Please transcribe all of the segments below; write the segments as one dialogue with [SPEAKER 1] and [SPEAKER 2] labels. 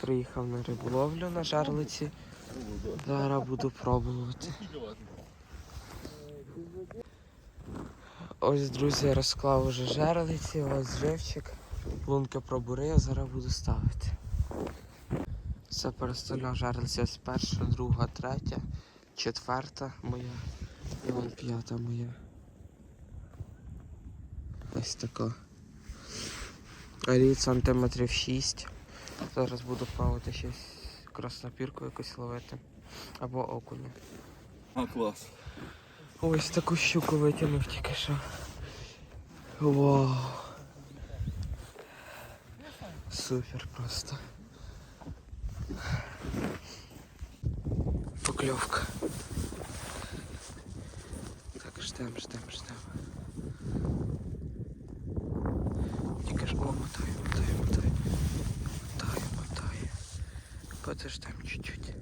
[SPEAKER 1] Приїхав на риболовлю на жарлиці. Зараз буду пробувати. Ось, друзі, розклав уже жерлиці, ось живчик. Лунки пробурив, зараз буду ставити. Це переставляв жерлиця ось перша, друга, третя, четверта моя. І вон п'ята моя. Ось така. Рід сантиметрів 6. Зараз буду плавати щось краснопірку якусь ловити. Або окуня.
[SPEAKER 2] А, клас.
[SPEAKER 1] Ось таку щуку витягнув тільки що. Вау. Супер просто. Покльовка. Так, ждем, ждем, ждем. Тільки ж о, мотаю, мотаю, мотаю. Подождем чуть-чуть.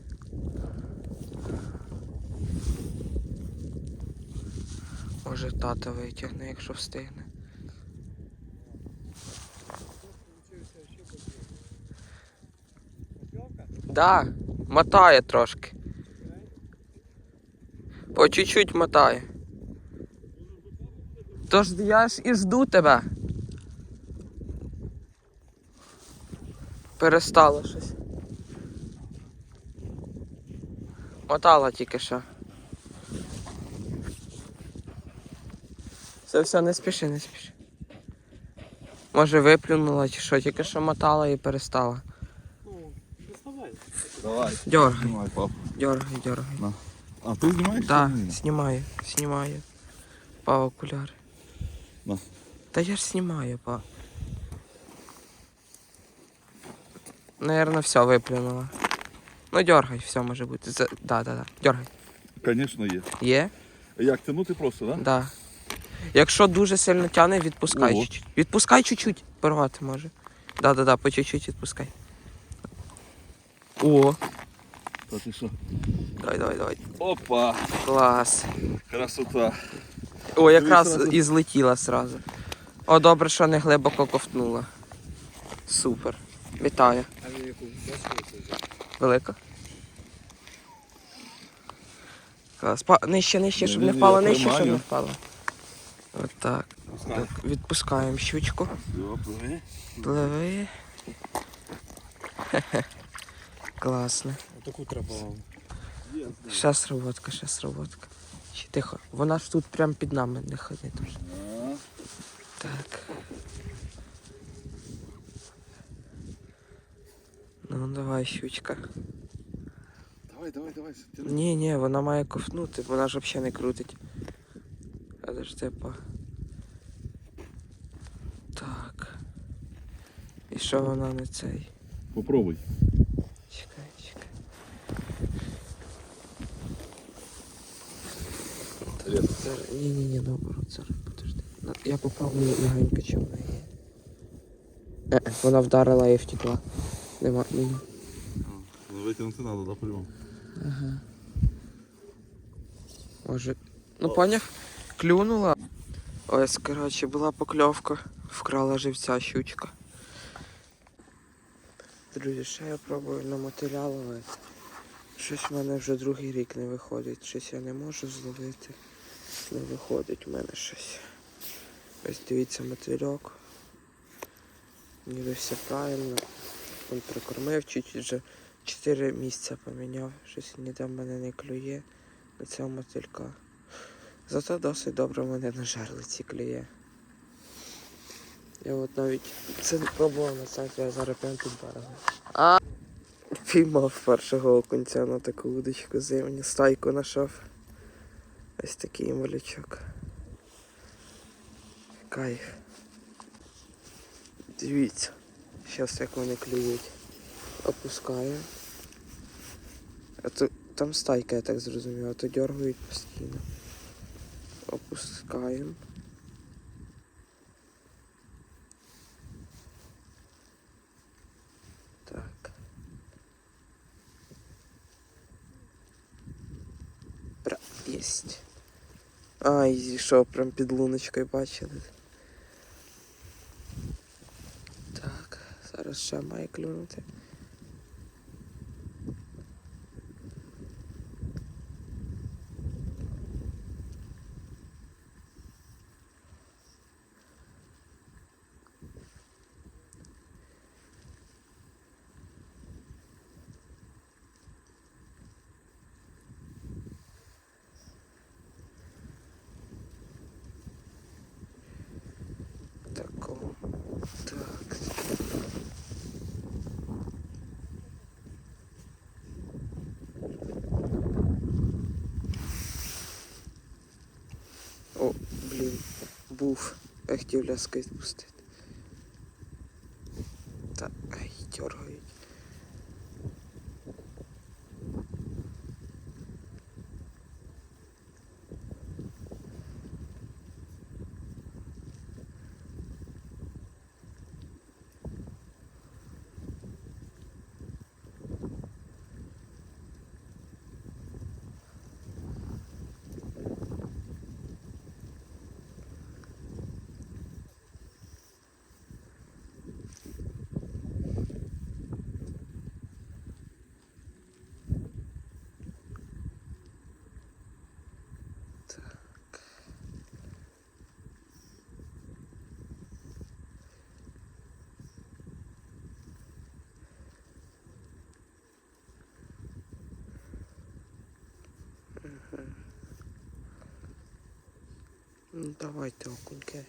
[SPEAKER 1] Може тата витягне, якщо встигне. Да, мотає трошки. По чуть-чуть мотає. Тож я ж і жду тебе. Перестало щось. Мотала тільки що. Все, все, не спіши, не спіши. Може виплюнула чи що, тільки що мотала і перестала.
[SPEAKER 2] Давай.
[SPEAKER 1] Дьоргай,
[SPEAKER 2] Знімай, пап.
[SPEAKER 1] дьоргай, дьоргай.
[SPEAKER 2] А ти знімаєш?
[SPEAKER 1] Так,
[SPEAKER 2] ні?
[SPEAKER 1] знімаю, знімаю. Па окуляри.
[SPEAKER 2] На.
[SPEAKER 1] Та я ж знімаю, па. Наверно, все виплюнула. Ну дергай, все може бути. За... Да, да, да. Дергай.
[SPEAKER 2] Звісно, є.
[SPEAKER 1] Є?
[SPEAKER 2] Як тягнути просто, так? Да?
[SPEAKER 1] Да. Якщо дуже сильно тяне, відпускай
[SPEAKER 2] Ого.
[SPEAKER 1] чуть-чуть. Відпускай чуть-чуть, порвати може. Да, да, да, по чуть-чуть відпускай. О,
[SPEAKER 2] Та ти що?
[SPEAKER 1] давай, давай, давай.
[SPEAKER 2] Опа!
[SPEAKER 1] Клас.
[SPEAKER 2] Красота.
[SPEAKER 1] О, якраз і злетіла сразу. О, добре, що не глибоко ковтнула. Супер. Вітаю. Велика? Клас. Па... Нижче, нижче, щоб не впало,
[SPEAKER 2] я
[SPEAKER 1] нижче, щоб не
[SPEAKER 2] тримаю.
[SPEAKER 1] впало. Отак. Так, відпускаємо щучку.
[SPEAKER 2] Добре.
[SPEAKER 1] Пливи. Хе-хе. Класно.
[SPEAKER 3] Таку треба вам.
[SPEAKER 1] Ще сработка, ще сработка. Ще тихо. Вона ж тут прямо під нами не ходи дуже.
[SPEAKER 2] А,
[SPEAKER 1] Так. Ну давай, щучка.
[SPEAKER 2] Давай, давай, давай.
[SPEAKER 1] Ні, ні, вона має ковтнути, вона ж взагалі не крутить. Подожди, па. Так. І що вона не цей?
[SPEAKER 2] Попробуй.
[SPEAKER 1] Чекай, чекай. Зараз, ні, ні, ні, наоборот, зараз, подожди. Я попробую легенько, чи вона є. Е, вона вдарила і втекла. Нема, нема.
[SPEAKER 2] Ну, Витягнути треба, да, по-любому.
[SPEAKER 1] Ага. Може. Ну поняв? Клюнула. Ось, коротше, була покльовка. Вкрала живця щучка. Друзі, ще я пробую на матеріал ловити. Щось в мене вже другий рік не виходить. Щось я не можу зловити. Не виходить в мене щось. Ось дивіться мотильок. Ніби все правильно. Він прикормив, чуть вже чотири місця поміняв. Щось ніде в мене не клює на цього мотилька. Зато досить добре мене на жерлиці клює. Я от навіть це не пробував на центрі, я зараз прямо під берегом. А піймав першого окунця на таку удочку зимню, стайку знайшов. Ось такий малючок. Кайф. Дивіться. Зараз як вони клюють. Опускаю. А то там стайка, я так зрозумів, а то дергають постійно. Опускаємо. Так. Бра, єсть. А, і зійшов прям під луночкою, бачили. Так, зараз ще має клюнути. Окуньком. Так. О, блін, був. Я хотів ляски спустити. Та ай, дергають. Ну, давайте окуньки.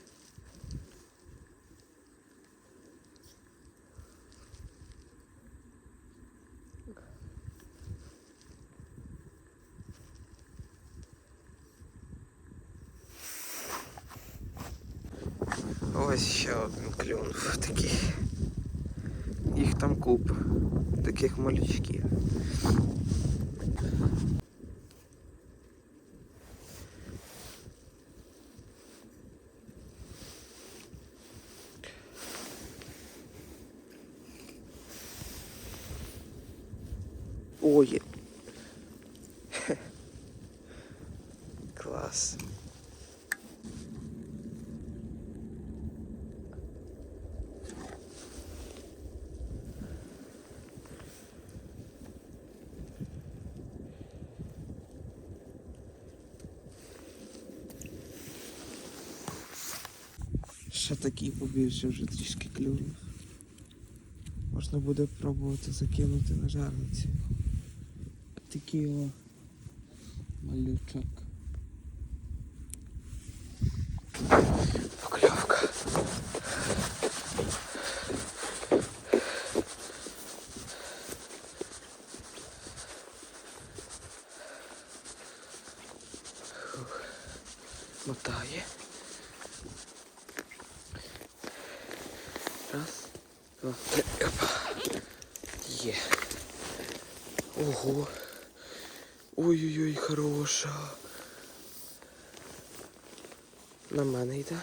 [SPEAKER 1] Ось ще один клюнув такий. Їх там куп. Таких малючків. Ой. Клас. Ще такий побільше вже трішки клюнув. Можна буде пробувати закинути на жарниці. Такий о малючок. Покльовка. Мотає. Раз, два, три. Опа. Є. Ого. Ой-ой-ой, хороша. На мене йде.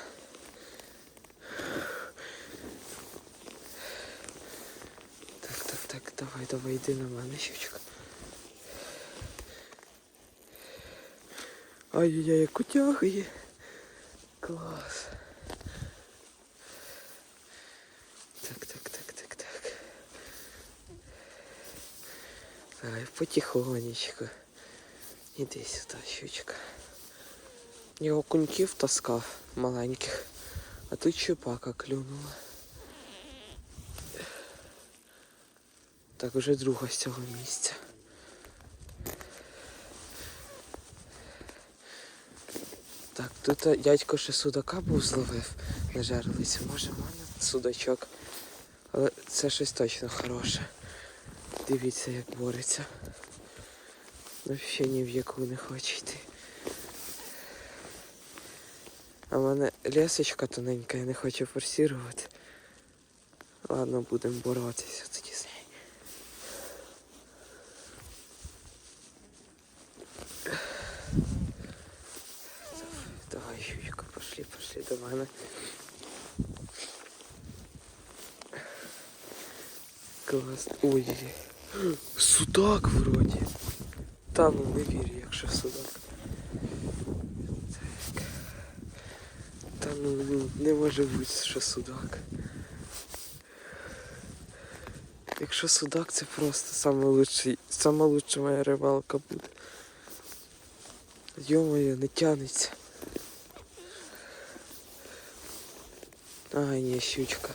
[SPEAKER 1] Так, так, так, давай, давай, йди на мене, щучка. Ай-яй-яй, як утягує. Клас. Так, так, так, так, так. Ай, потихонечку. Іди сюди, щучка. Я окуньків таскав маленьких, а тут щупака клюнула. Так, вже друга з цього місця. Так, тут е, дядько ще судака був зловив на жерлицю. Може, мене судачок. Але це щось точно хороше. Дивіться, як бореться. Ще ні в яку не хоче йти. А в мене лесочка тоненька, я не хочу форсувати. Ладно, будемо боротися тоді з нею. Давай, щучка, пошли, пошли до мене. Клас. Ой, судак вроді. Та ну не вірю, якщо судак. Так. Та ну не може бути, що судак. Якщо судак, це просто сама лучша моя рибалка буде. Йо-моє, не тянеться. Ай, ні, щучка.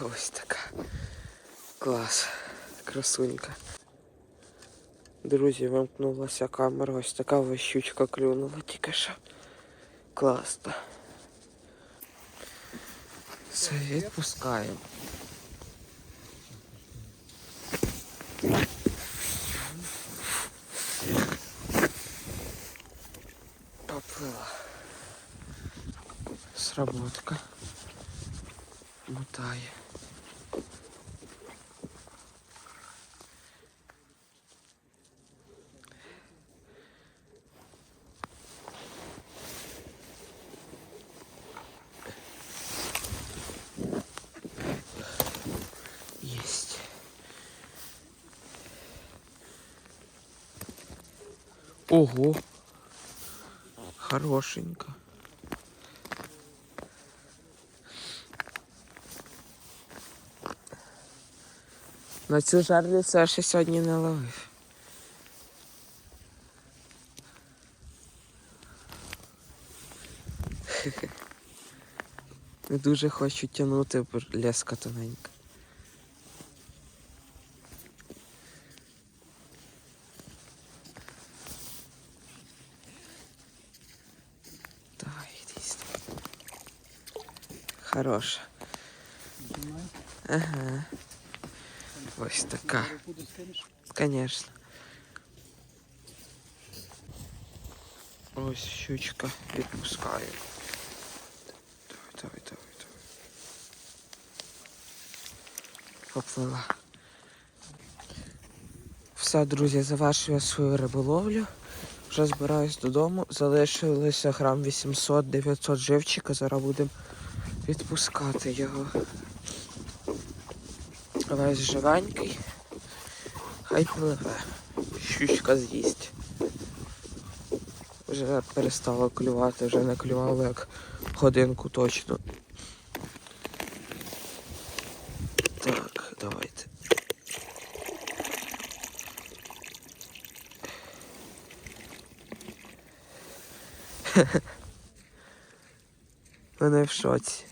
[SPEAKER 1] Ось така. Клас. Красунька. Друзі, вимкнулася камера, ось така ось щучка клюнула тільки що. Класно. Все, відпускаємо. Поплила. Сработка. Мотає. Ого. Хорошенько. На цю жарлицю я ще сьогодні не ловив. Не дуже хочу тягнути, бо леска тоненька. Хороша. Ага. Ось така. Конечно. Ось щучка відпускаю. Давай, давай, давай, давай. Поплила. Все, друзі, завершую свою риболовлю. Вже збираюсь додому. Залишилося грам 800-900 живчика. Зараз будемо відпускати його. Весь живенький. Хай пливе. Щучка з'їсть. Вже перестало клювати, вже не клювало як годинку точно. Так, давайте. Вони в шоці.